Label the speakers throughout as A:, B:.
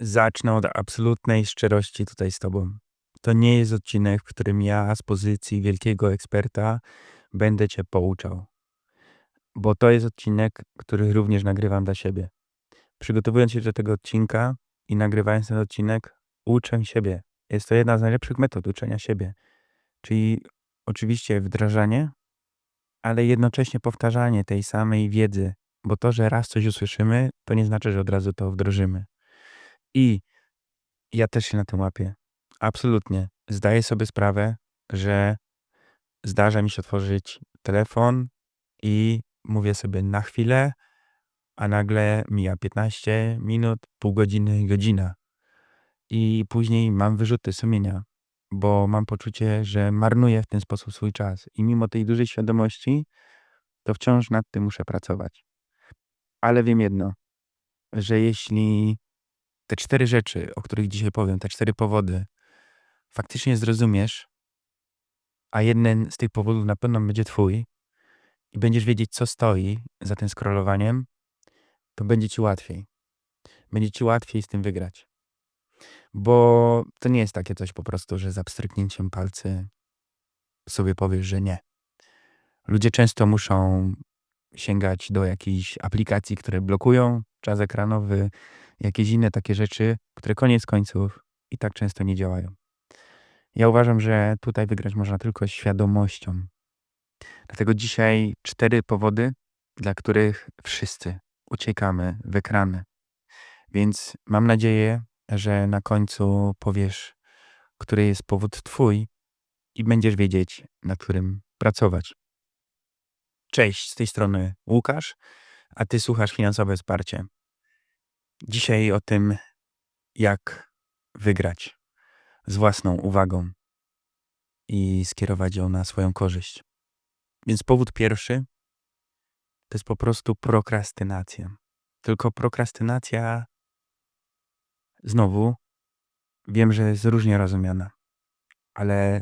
A: Zacznę od absolutnej szczerości tutaj z tobą. To nie jest odcinek, w którym ja z pozycji wielkiego eksperta będę cię pouczał. Bo to jest odcinek, który również nagrywam dla siebie. Przygotowując się do tego odcinka i nagrywając ten odcinek, uczę siebie. Jest to jedna z najlepszych metod uczenia siebie. Czyli oczywiście wdrażanie, ale jednocześnie powtarzanie tej samej wiedzy, bo to, że raz coś usłyszymy, to nie znaczy, że od razu to wdrożymy. I ja też się na tym łapię. Absolutnie. Zdaję sobie sprawę, że zdarza mi się otworzyć telefon i mówię sobie na chwilę, a nagle mija 15 minut, pół godziny, godzina. I później mam wyrzuty sumienia, bo mam poczucie, że marnuję w ten sposób swój czas. I mimo tej dużej świadomości, to wciąż nad tym muszę pracować. Ale wiem jedno, że jeśli te cztery rzeczy, o których dzisiaj powiem, te cztery powody, faktycznie zrozumiesz, a jeden z tych powodów na pewno będzie twój i będziesz wiedzieć, co stoi za tym scrollowaniem, to będzie ci łatwiej. Będzie ci łatwiej z tym wygrać. Bo to nie jest takie coś po prostu, że za pstryknięciem palcy sobie powiesz, że nie. Ludzie często muszą sięgać do jakichś aplikacji, które blokują czas ekranowy, jakieś inne takie rzeczy, które koniec końców i tak często nie działają. Ja uważam, że tutaj wygrać można tylko świadomością. Dlatego dzisiaj cztery powody, dla których wszyscy uciekamy w ekrany. Więc mam nadzieję, że na końcu powiesz, który jest powód twój i będziesz wiedzieć, nad którym pracować. Cześć, z tej strony Łukasz, a ty słuchasz Finansowe Wsparcie. Dzisiaj o tym, jak wygrać z własną uwagą i skierować ją na swoją korzyść. Więc powód pierwszy to jest po prostu prokrastynacja. Tylko prokrastynacja znowu wiem, że jest różnie rozumiana, ale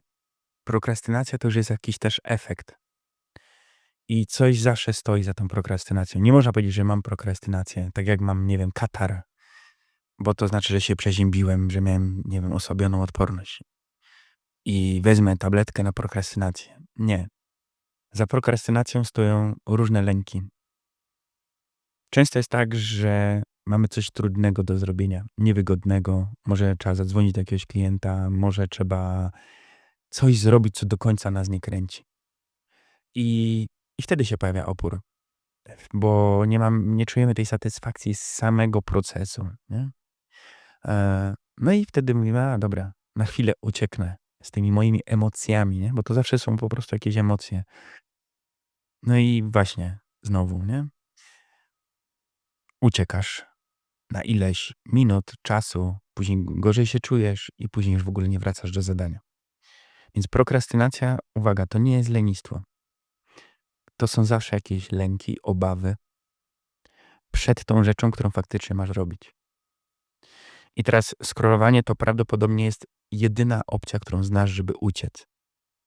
A: prokrastynacja to już jest jakiś też efekt. I coś zawsze stoi za tą prokrastynacją. Nie można powiedzieć, że mam prokrastynację, tak jak mam, nie wiem, katar, bo to znaczy, że się przeziębiłem, że miałem, nie wiem, osłabioną odporność. I wezmę tabletkę na prokrastynację. Nie. Za prokrastynacją stoją różne lęki. Często jest tak, że mamy coś trudnego do zrobienia, niewygodnego. Może trzeba zadzwonić do jakiegoś klienta, może trzeba coś zrobić, co do końca nas nie kręci. I i wtedy się pojawia opór, bo nie, mam, nie czujemy tej satysfakcji z samego procesu. Nie? E, no i wtedy mówimy, a dobra, na chwilę ucieknę z tymi moimi emocjami, nie? bo to zawsze są po prostu jakieś emocje. No i właśnie, znowu, nie? Uciekasz na ileś minut, czasu, później gorzej się czujesz i później już w ogóle nie wracasz do zadania. Więc prokrastynacja, uwaga, to nie jest lenistwo to są zawsze jakieś lęki, obawy przed tą rzeczą, którą faktycznie masz robić. I teraz scrollowanie to prawdopodobnie jest jedyna opcja, którą znasz, żeby uciec.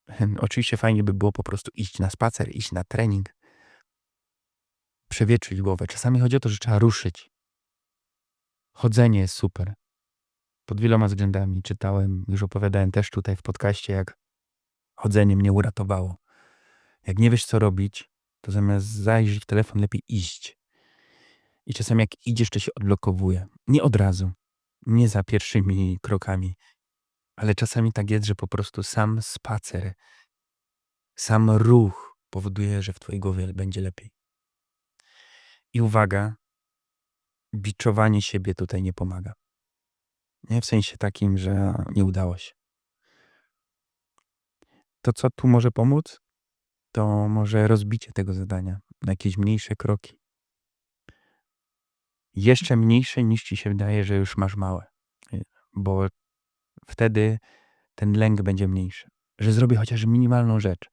A: Oczywiście fajnie by było po prostu iść na spacer, iść na trening, przewietrzyć głowę. Czasami chodzi o to, że trzeba ruszyć. Chodzenie jest super. Pod wieloma względami czytałem, już opowiadałem też tutaj w podcaście, jak chodzenie mnie uratowało. Jak nie wiesz, co robić, to zamiast zajrzeć w telefon, lepiej iść. I czasem jak idziesz, to się odblokowuje. Nie od razu, nie za pierwszymi krokami, ale czasami tak jest, że po prostu sam spacer, sam ruch powoduje, że w twojej głowie będzie lepiej. I uwaga, biczowanie siebie tutaj nie pomaga. Nie w sensie takim, że nie udało się. To, co tu może pomóc, to może rozbicie tego zadania na jakieś mniejsze kroki. Jeszcze mniejsze niż ci się wydaje, że już masz małe, y, bo wtedy ten lęk będzie mniejszy, że zrobię chociaż minimalną rzecz.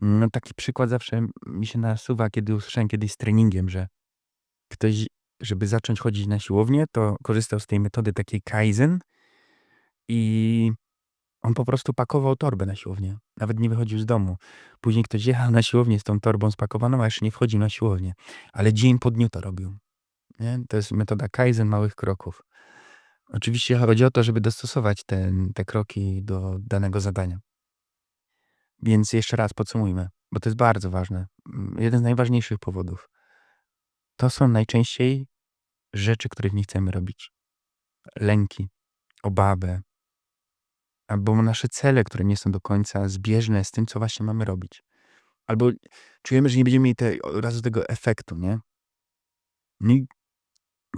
A: No, taki przykład zawsze mi się nasuwa, kiedy usłyszałem kiedyś z treningiem, że ktoś, żeby zacząć chodzić na siłownię, to korzystał z tej metody takiej Kaizen i on po prostu pakował torbę na siłownię. Nawet nie wychodził z domu. Później ktoś jechał na siłownię z tą torbą spakowaną, a jeszcze nie wchodził na siłownię. Ale dzień po dniu to robił. Nie? To jest metoda Kaizen małych kroków. Oczywiście chodzi o to, żeby dostosować ten, te kroki do danego zadania. Więc jeszcze raz podsumujmy, bo to jest bardzo ważne. Jeden z najważniejszych powodów. To są najczęściej rzeczy, których nie chcemy robić. Lęki, obawy, albo nasze cele, które nie są do końca zbieżne z tym, co właśnie mamy robić. Albo czujemy, że nie będziemy mieli te, od razu tego efektu, nie? No i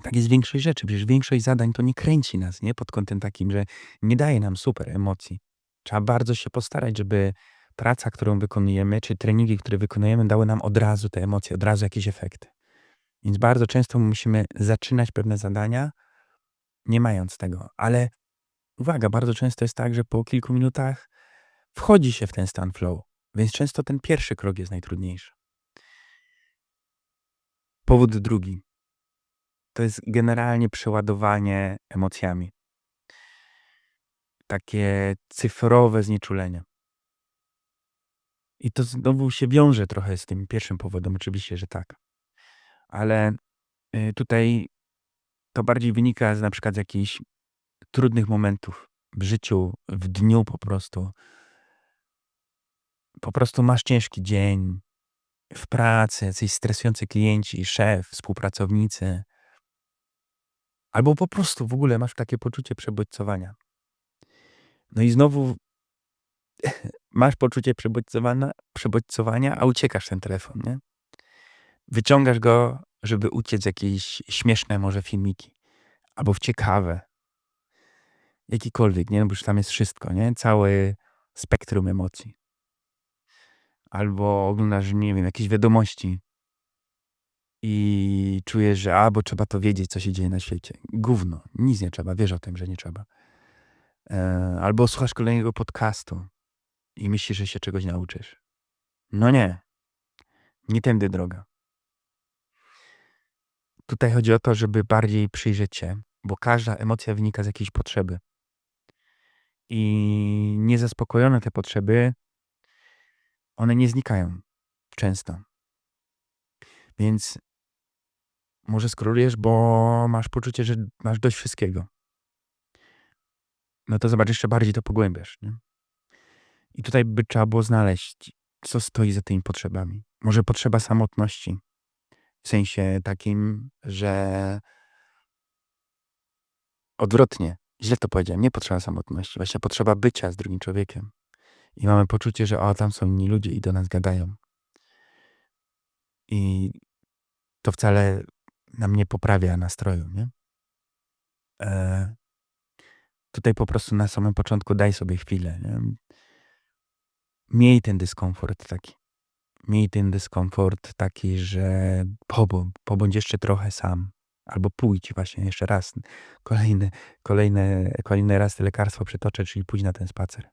A: tak jest większość rzeczy. Przecież większość zadań to nie kręci nas, nie? Pod kątem takim, że nie daje nam super emocji. Trzeba bardzo się postarać, żeby praca, którą wykonujemy, czy treningi, które wykonujemy, dały nam od razu te emocje, od razu jakieś efekty. Więc bardzo często musimy zaczynać pewne zadania, nie mając tego. Ale uwaga, bardzo często jest tak, że po kilku minutach wchodzi się w ten stan flow. Więc często ten pierwszy krok jest najtrudniejszy. Powód drugi. To jest generalnie przeładowanie emocjami. Takie cyfrowe znieczulenie. I to znowu się wiąże trochę z tym pierwszym powodem, oczywiście, że tak. Ale y, tutaj to bardziej wynika z na przykład z jakichś trudnych momentów w życiu, w dniu po prostu. Po prostu masz ciężki dzień w pracy, jacyś stresujący klienci, szef, współpracownicy. Albo po prostu w ogóle masz takie poczucie przebodźcowania. No i znowu masz poczucie przebodźcowania, przebodźcowania, a uciekasz ten telefon, nie? Wyciągasz go, żeby uciec jakieś śmieszne może filmiki. Albo w ciekawe. Jakikolwiek, nie? No bo już tam jest wszystko, nie? Całe spektrum emocji. Albo oglądasz, nie wiem, jakieś wiadomości i czujesz, że a, bo trzeba to wiedzieć, co się dzieje na świecie. Gówno. Nic nie trzeba. Wiesz o tym, że nie trzeba. E, albo słuchasz kolejnego podcastu i myślisz, że się czegoś nauczysz. No nie. Nie tędy droga. Tutaj chodzi o to, żeby bardziej przyjrzeć się, bo każda emocja wynika z jakiejś potrzeby. I niezaspokojone te potrzeby, one nie znikają często. Więc może skrólujesz, bo masz poczucie, że masz dość wszystkiego. No to zobacz, jeszcze bardziej to pogłębiasz. Nie? I tutaj by trzeba było znaleźć, co stoi za tymi potrzebami. Może potrzeba samotności. W sensie takim, że odwrotnie, źle to powiedziałem, nie potrzeba samotności, właśnie potrzeba bycia z drugim człowiekiem. I mamy poczucie, że o, tam są inni ludzie i do nas gadają. I to wcale nam nie poprawia nastroju, nie? E, tutaj po prostu na samym początku daj sobie chwilę. Nie? Miej ten dyskomfort taki. Miej ten dyskomfort taki, że pobądź jeszcze trochę sam. Albo pójdź właśnie jeszcze raz. Kolejny, kolejny, kolejny raz te lekarstwo przytoczę, czyli pójdź na ten spacer.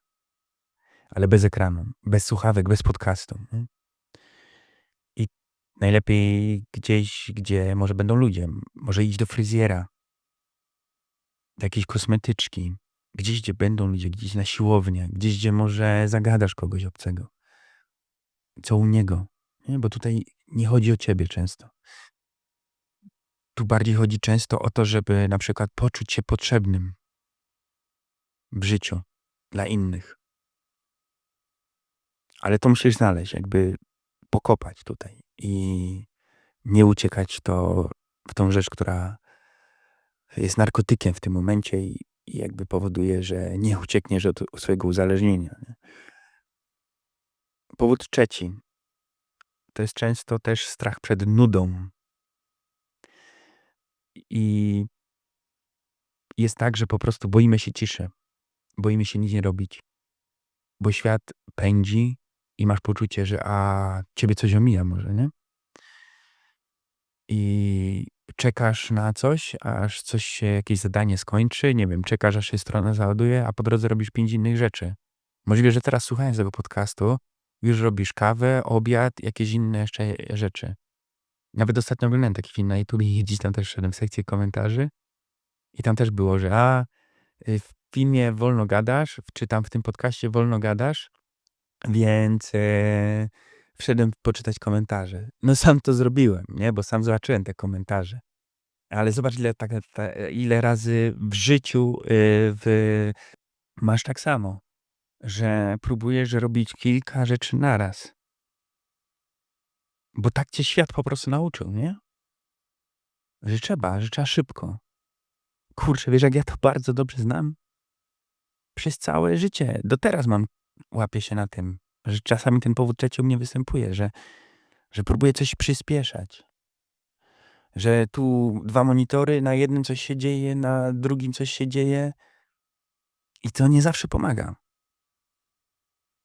A: Ale bez ekranu, bez słuchawek, bez podcastu. I najlepiej gdzieś, gdzie może będą ludzie. Może iść do fryzjera, do jakiejś kosmetyczki, gdzieś, gdzie będą ludzie, gdzieś na siłownię, gdzieś, gdzie może zagadasz kogoś obcego. Co u niego, nie? bo tutaj nie chodzi o ciebie często. Tu bardziej chodzi często o to, żeby na przykład poczuć się potrzebnym w życiu dla innych. Ale to musisz znaleźć, jakby pokopać tutaj i nie uciekać to w tą rzecz, która jest narkotykiem w tym momencie i, i jakby powoduje, że nie uciekniesz od swojego uzależnienia. Nie? Powód trzeci to jest często też strach przed nudą. I jest tak, że po prostu boimy się ciszy, boimy się nic nie robić, bo świat pędzi i masz poczucie, że a ciebie coś omija może, nie? I czekasz na coś, aż coś się, jakieś zadanie skończy, nie wiem, czekasz, aż się strona załaduje, a po drodze robisz pięć innych rzeczy. Możliwe, że teraz słuchając tego podcastu, już robisz kawę, obiad, jakieś inne jeszcze rzeczy. Nawet ostatnio oglądałem taki film na YouTube i gdzieś tam też szedłem w sekcję komentarzy i tam też było, że a y, w filmie wolno gadasz, czy tam w tym podcaście wolno gadasz, więc e, wszedłem poczytać komentarze. No sam to zrobiłem, nie? Bo sam zobaczyłem te komentarze. Ale zobacz ile tak ta ile razy w życiu, y, w masz tak samo, że próbujesz robić kilka rzeczy naraz. Bo tak cię świat po prostu nauczył, nie? Że trzeba, że trzeba szybko. Kurczę, wiesz jak ja to bardzo dobrze znam? Przez całe życie. Do teraz mam łapię się na tym, że czasami ten powód trzeci u mnie występuje, że że próbuję coś przyspieszać. Że tu 2 monitory, na jednym coś się dzieje, na drugim coś się dzieje i to nie zawsze pomaga.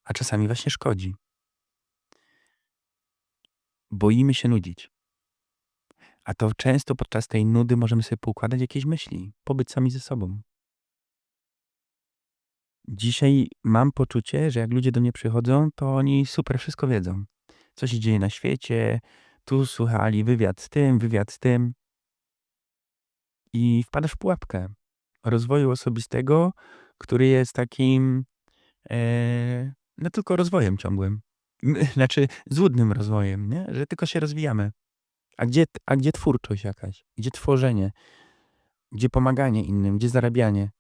A: A czasami właśnie szkodzi. Boimy się nudzić. A to często podczas tej nudy możemy sobie poukładać jakieś myśli, pobyć sami ze sobą. Dzisiaj mam poczucie, że jak ludzie do mnie przychodzą, to oni super wszystko wiedzą. Co się dzieje na świecie, tu słuchali wywiad z tym, wywiad z tym. I wpadasz w pułapkę rozwoju osobistego, który jest takim, e, no tylko rozwojem ciągłym. Znaczy złudnym rozwojem, nie? Że tylko się rozwijamy. A gdzie, a gdzie twórczość jakaś? Gdzie tworzenie? Gdzie pomaganie innym? Gdzie zarabianie?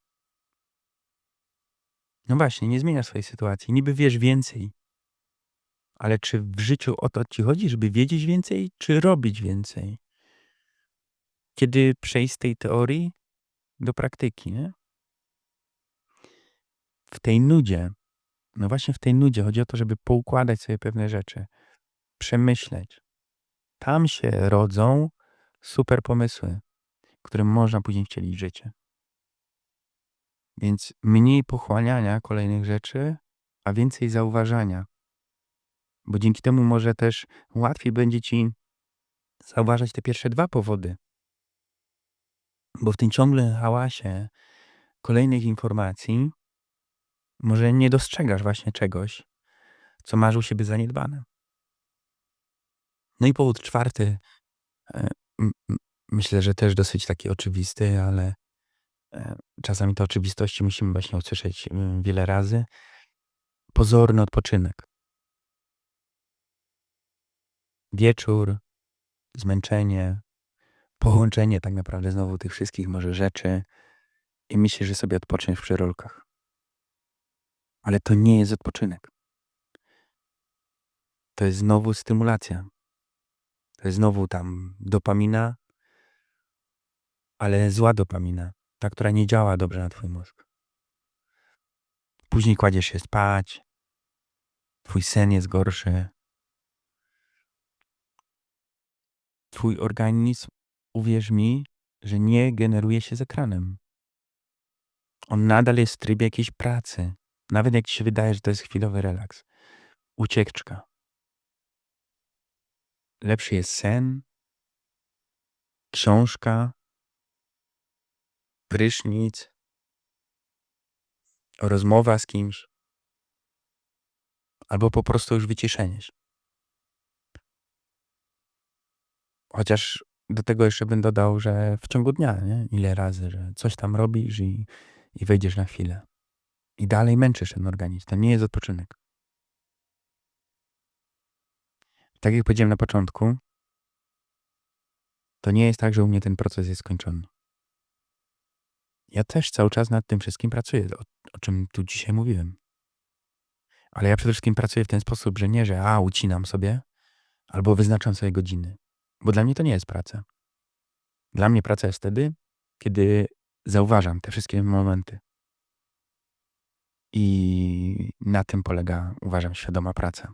A: No właśnie, nie zmienia swojej sytuacji. Niby wiesz więcej. Ale czy w życiu o to ci chodzi, żeby wiedzieć więcej, czy robić więcej? Kiedy przejść z tej teorii do praktyki, nie? W tej nudzie, no właśnie w tej nudzie chodzi o to, żeby poukładać sobie pewne rzeczy, przemyśleć. Tam się rodzą super pomysły, którym można później wcielić życie. Więc mniej pochłaniania kolejnych rzeczy, a więcej zauważania. Bo dzięki temu może też łatwiej będzie ci zauważać te pierwsze dwa powody. Bo w tym ciągłym hałasie kolejnych informacji może nie dostrzegasz właśnie czegoś, co masz u siebie zaniedbane. No i powód czwarty, e, myślę, że też dosyć taki oczywisty, ale e, czasami te oczywistości musimy właśnie usłyszeć wiele razy. Pozorny odpoczynek. Wieczór, zmęczenie, połączenie tak naprawdę znowu tych wszystkich może rzeczy i myślisz, że sobie odpoczniesz przy rolkach. Ale to nie jest odpoczynek. To jest znowu stymulacja. To jest znowu tam dopamina, ale zła dopamina, ta, która nie działa dobrze na twój mózg. Później kładziesz się spać, twój sen jest gorszy. Twój organizm, uwierz mi, że nie generuje się z ekranem. On nadal jest w trybie jakiejś pracy. Nawet jak ci się wydaje, że to jest chwilowy relaks. Ucieczka. Lepszy jest sen, książka, prysznic, rozmowa z kimś, albo po prostu już wyciszenie. Chociaż do tego jeszcze bym dodał, że w ciągu dnia, nie? ile razy, że coś tam robisz i, i wejdziesz na chwilę. I dalej męczysz ten organizm. To nie jest odpoczynek. Tak jak powiedziałem na początku, to nie jest tak, że u mnie ten proces jest skończony. Ja też cały czas nad tym wszystkim pracuję, o, o czym tu dzisiaj mówiłem. Ale ja przede wszystkim pracuję w ten sposób, że nie, że a, ucinam sobie, albo wyznaczam sobie godziny. Bo dla mnie to nie jest praca. Dla mnie praca jest wtedy, kiedy zauważam te wszystkie momenty. I na tym polega, uważam, świadoma praca.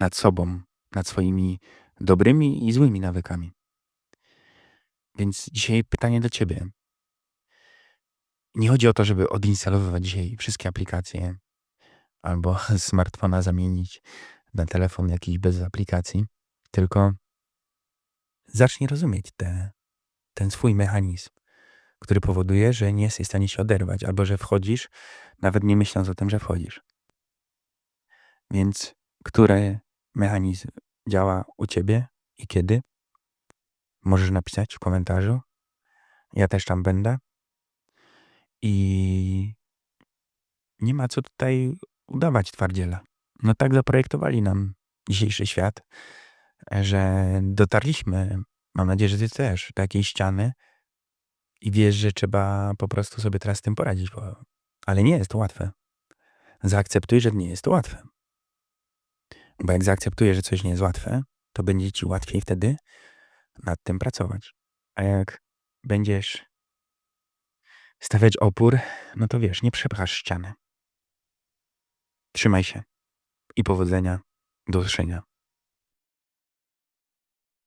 A: Nad sobą, nad swoimi dobrymi i złymi nawykami. Więc dzisiaj pytanie do ciebie. Nie chodzi o to, żeby odinstalowywać dzisiaj wszystkie aplikacje albo smartfona zamienić na telefon jakiś bez aplikacji, tylko zacznij rozumieć te, ten swój mechanizm, który powoduje, że nie jesteś w stanie się oderwać, albo że wchodzisz, nawet nie myśląc o tym, że wchodzisz. Więc który mechanizm działa u ciebie i kiedy? Możesz napisać w komentarzu. Ja też tam będę. I nie ma co tutaj udawać twardziela. No tak zaprojektowali nam dzisiejszy świat, że dotarliśmy, mam nadzieję, że ty też, do jakiejś ściany, I wiesz, że trzeba po prostu sobie teraz z tym poradzić, bo ale nie jest to łatwe. Zaakceptuj, że nie jest to łatwe. Bo jak zaakceptujesz, że coś nie jest łatwe, to będzie ci łatwiej wtedy nad tym pracować. A jak będziesz stawiać opór, no to wiesz, nie przepchasz ściany. Trzymaj się i powodzenia. Do usłyszenia.